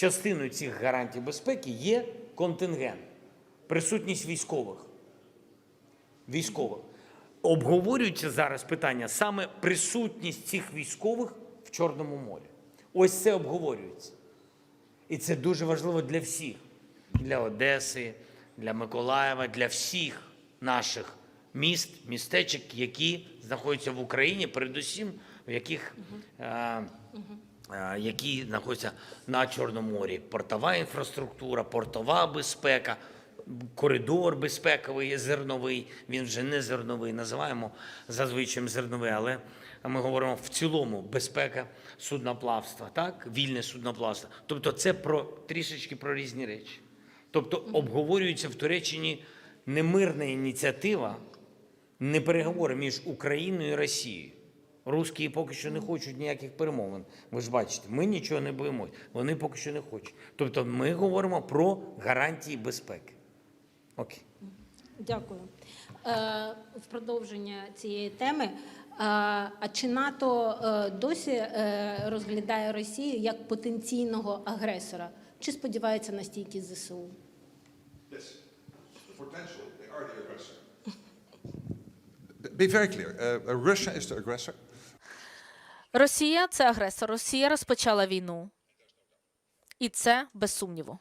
частиною цих гарантій безпеки є контингент, присутність військових. Військових. Обговорюється зараз питання саме присутність цих військових в Чорному морі. Ось це обговорюється. І це дуже важливо для всіх: для Одеси, для Миколаєва, для всіх наших міст, містечок, які знаходяться в Україні, передусім, в яких, е, які знаходяться на Чорному морі. Портова інфраструктура, портова безпека, коридор безпековий, зерновий. Він вже не зерновий, називаємо зазвичай зерновий, але ми говоримо в цілому безпека судноплавства, так? Вільне судноплавство. Тобто це про трішечки про різні речі. Тобто обговорюється в Туреччині не мирна ініціатива, не переговори між Україною і Росією. Русські поки що не хочуть ніяких перемовин. Ви ж бачите, ми нічого не боїмось. Вони поки що не хочуть. Тобто ми говоримо про гарантії безпеки. Окей. Дякую. Е, в продовження цієї теми. е, А чи НАТО е, досі е, розглядає Росію як потенційного агресора? Чи сподівається на стійкість ЗСУ? Yes, potential, they are the aggressor. Be very clear, uh, Russia is the aggressor. Росія це агресор. Росія розпочала війну. І це без сумніву.